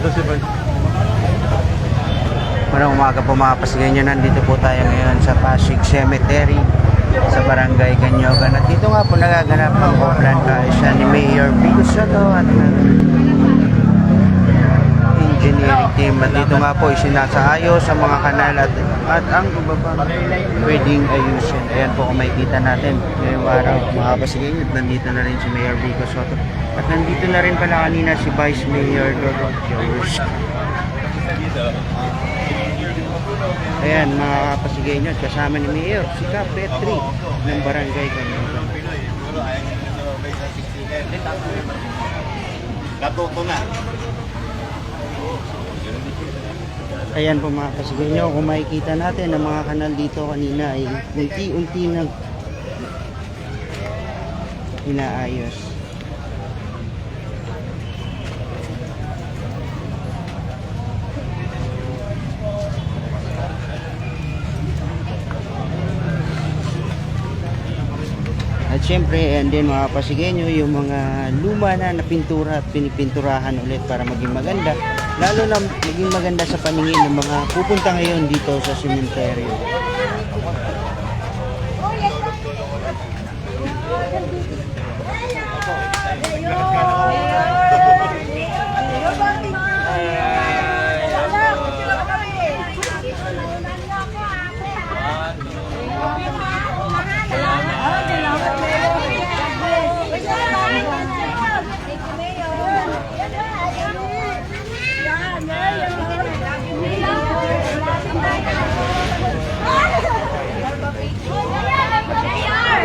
Magandang umaga po mga pasigenyo. Nandito po tayo ngayon sa Pasig Cemetery sa Barangay Ganyogan. At dito nga po nagaganap ang Copland siya ni Mayor Soto at ng engineering team. At dito nga po isinasaayos sa mga kanal at, at ang pa pwedeng ayusin. Ayan po kung makikita natin ngayong araw mga pasigenyo. At nandito na rin si Mayor Vico Soto. At nandito na rin pala kanina si Vice Mayor Dodot Jaworski. Ayan, mga kapasigenyo, kasama ni Mayor, si Cap Petri ng Barangay Kanyogan. Natuto na. Ayan po mga kapasigenyo, kung makikita natin ang mga kanal dito kanina ay unti-unti nang inaayos. At syempre, and then mga pasigenyo, yung mga luma na napintura at pinipinturahan ulit para maging maganda. Lalo na maging maganda sa paningin ng mga pupunta ngayon dito sa sementeryo.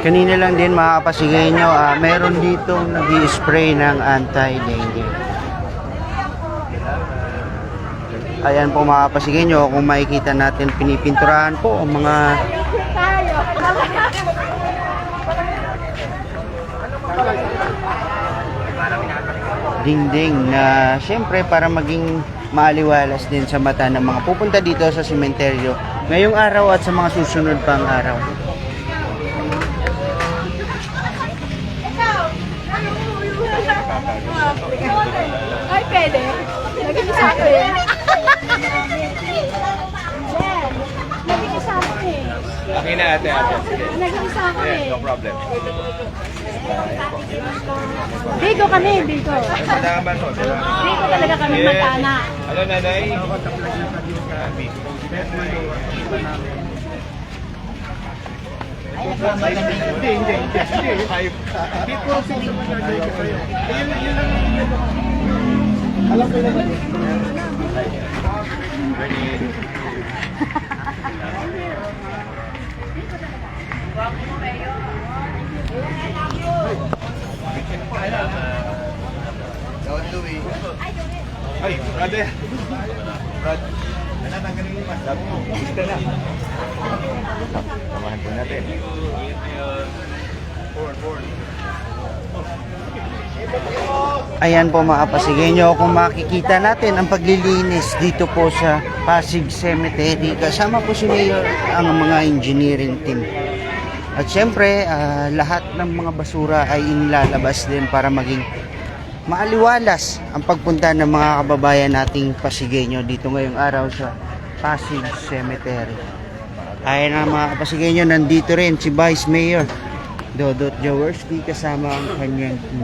Kanina lang din mga kapasigenyo, ah, meron dito nag spray ng anti-dengue. Ayan po mga kapasigenyo, kung makikita natin pinipinturahan po ang mga dingding na syempre para maging maaliwalas din sa mata ng mga pupunta dito sa sementeryo ngayong araw at sa mga susunod pang araw. Pwede. Mo sa akin. Mo sa akin. Akin na ate, ate. Sige. Mo sa akin eh. No problem. Bigo kami, bigo. Madama to, di ba? Bigo talaga kami matana. Ano nanay? Hindi, hindi, hindi. Hindi, puro naman nagay kayo. Ayun, yun lang yung Alam ko lang. Ay, brother. Brad. Ano, tanggalin yung mas. Sabi mo, gusto na. Samahan po natin. Forward, forward. Ayan po mga kapasigenyo, kung makikita natin ang paglilinis dito po sa Pasig Cemetery. Kasama po si Mayor ang mga engineering team. At syempre, ah, lahat ng mga basura ay inilalabas din para maging maaliwalas ang pagpunta ng mga kababayan nating Pasigenyo dito ngayong araw sa Pasig Cemetery. Ayan ang mga kapasigenyo, nandito rin si Vice Mayor Dodot Jaworski kasama ang kanyang team.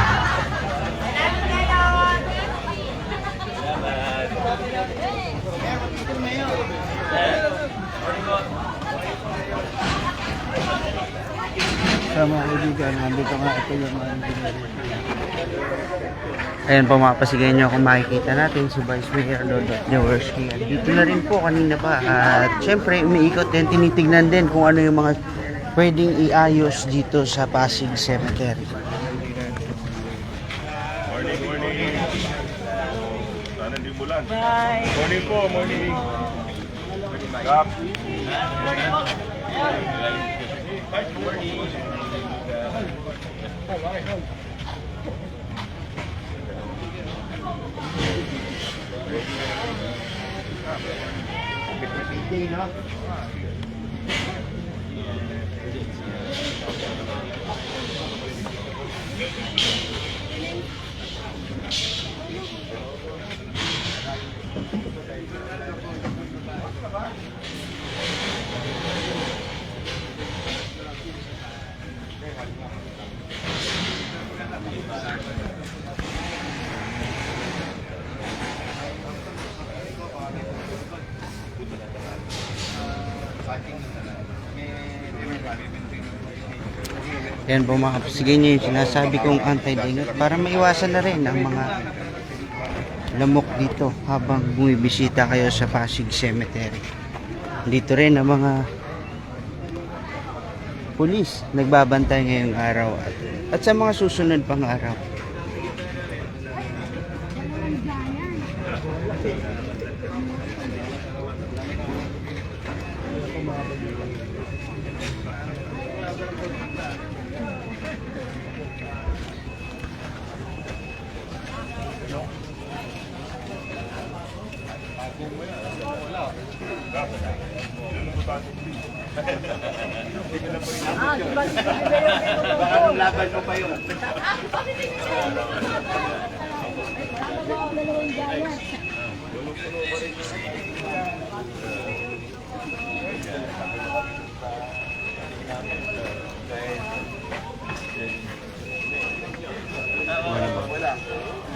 Sa mga kaibigan, nandito nga ito yung mga engineering Ayan po mga pasigenyo, kung makikita natin si Vice Mayor Dodot Jaworski. Dito na rin po kanina pa. At syempre, umiikot din, tinitignan din kung ano yung mga pwedeng iayos dito sa Pasig Cemetery. Morning, morning. Sana di mulan. Bye. Morning po, morning. gì nữa Thank you. Yan po mga kapasigan nyo yung sinasabi kong anti-dengue para maiwasan na rin ang mga lamok dito habang bumibisita kayo sa Pasig Cemetery. Dito rin ang mga pulis nagbabantay ngayong araw at, at sa mga susunod pang araw. Ah, diba? Baka nung laban mo pa yun. Dalawang giant. Wala pa, wala.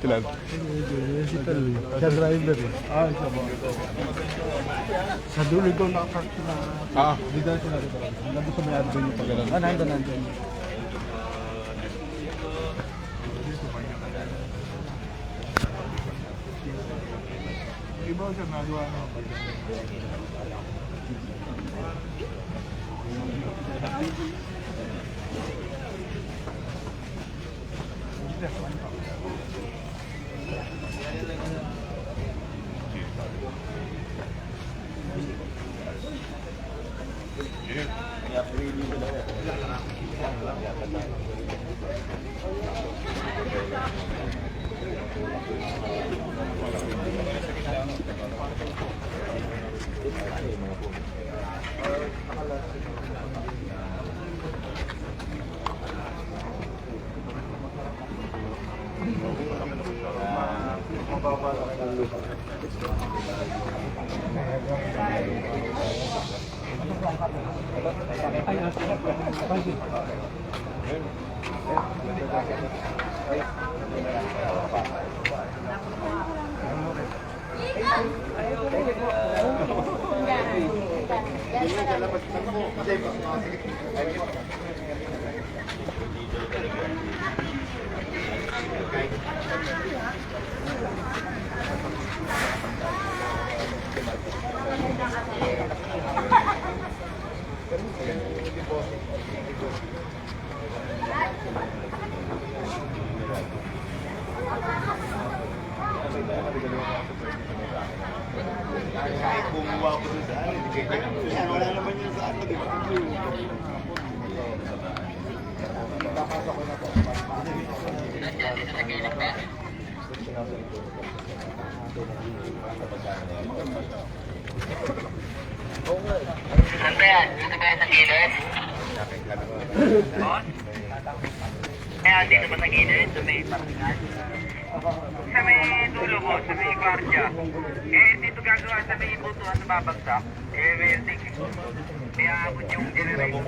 tilan? Si Tali. Siya driver eh. Ah, siya ba? Sa dulo daw nakapark na... Ah. Di daw siya narito. Nandun sa may admin yung pagkalan. Ah, nandun, nandun. Iba siya nagawa na. Ini Andrea, dito kayo sa gilid. Kaya dito ba sa gilid, sa may sa may dulo mo, sa may gwardiya. Eh, dito gagawa sa may butuhan na babagsak. Eh, welding. Kaya abot yung generator.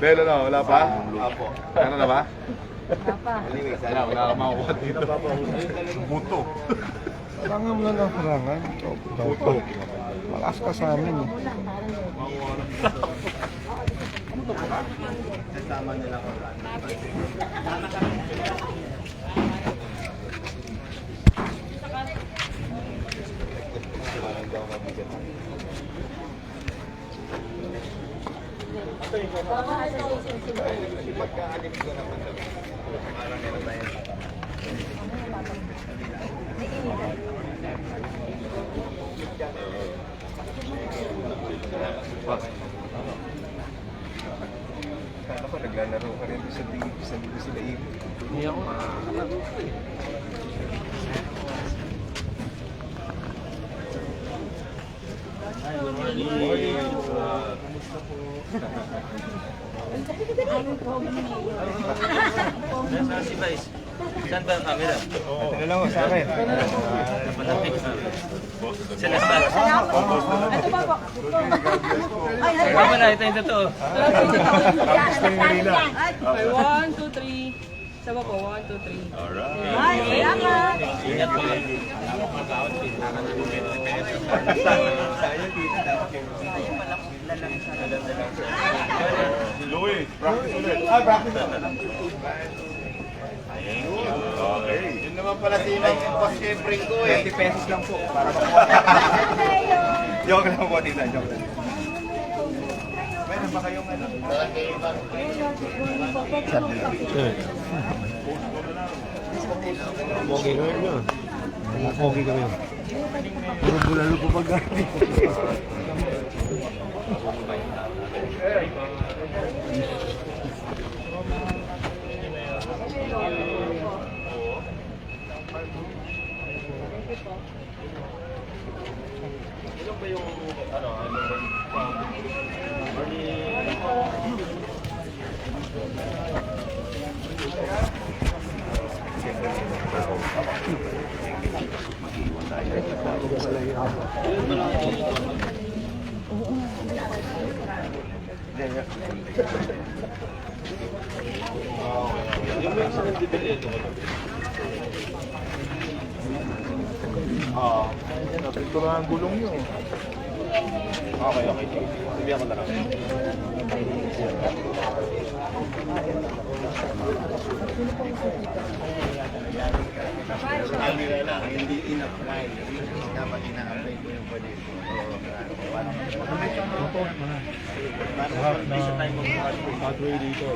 Belo na, wala pa? Apo. Ano na ba? Wala pa. Wala, wala ka makukuha dito. Buto. Harangan mo lang ang harangan. Buto. Malakas ka sa amin eh. Kala ko naglalaro ka rin sa tingin sa dito sila ibig. Hindi ako. Saan ba ang camera? Ano lang sa akin? Sila sa Ito pa po. Ay, ay, Tama na, ito yung totoo. Okay, one, two, three. Sama po, one, two, three. ay, salamat. Ingat po. Louis, practice ulit. Ah, practice ulit. Okay. Yun naman pala si Boss Kepring ko eh. 20 pesos lang po. Para Joke lang po, tita. Joke lang. Meron ba kayong ano? Pogi ka yun yun. Pogi ka yun. Puro bulalo po pag Oo. Ito na ang gulong nyo. Okay, okay. Sabihan ko na lang. Hindi in-apply. Dapat ina-apply ko yung pwede. pathway dito.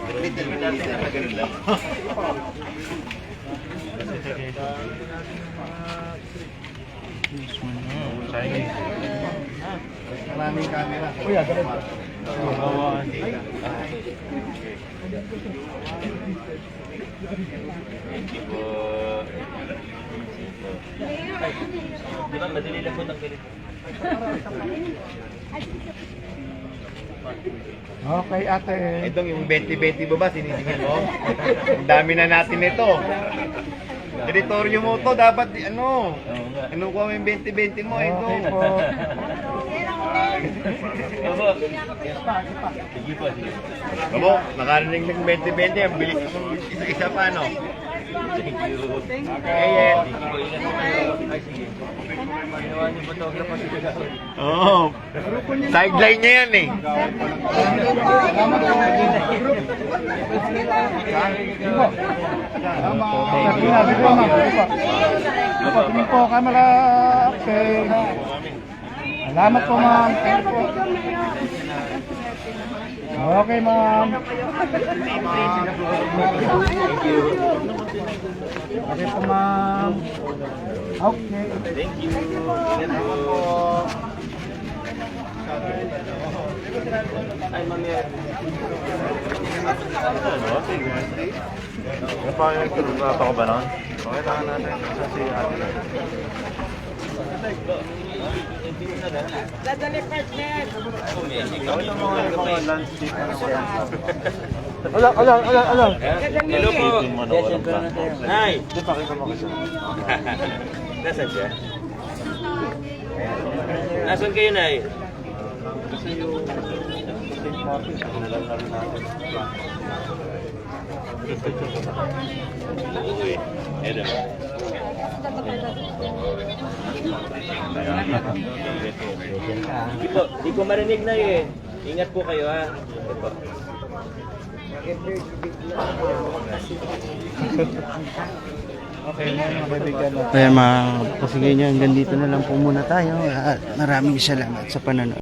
Maraming camera. Kuya, ganun. Bawa. Di ba, madali lang po ng ganito. Okay, ate. Itong yung 20-20 ba ba, mo? Ang dami na natin ito. Teritoryo mo to, dapat ano, Oo nga. kinukuha mo yung 20-20 mo, ito. Okay po. Opo. Sige po, sige. Babo, nakarinig ng 20-20, ang bilis ng isa-isa pa, no? Thank you. Yes. Sige po, ingat po kayo. Ay, sige. Ginawa niyo photographer sila. Oo. Sideline niya yan eh. Di po, ma'am. Camera. Okay. Salamat po, ma'am. Thank you po. Okay, ma'am. Okay po, ma'am. Okay. Thank you. Ay, mami. Ano pa yung nata ko ba nun? Okay, taka natin sa si ate. Ala, ala, ala, ala. Hello po. Nay. Nasaan siya? Nasaan kayo, Nay? Uy, eto. Di po, di ko marinig na eh. Ingat po kayo ha. Ito po. Kaya mga kasigay nyo, hanggang dito na lang po muna tayo. At maraming salamat sa panonood.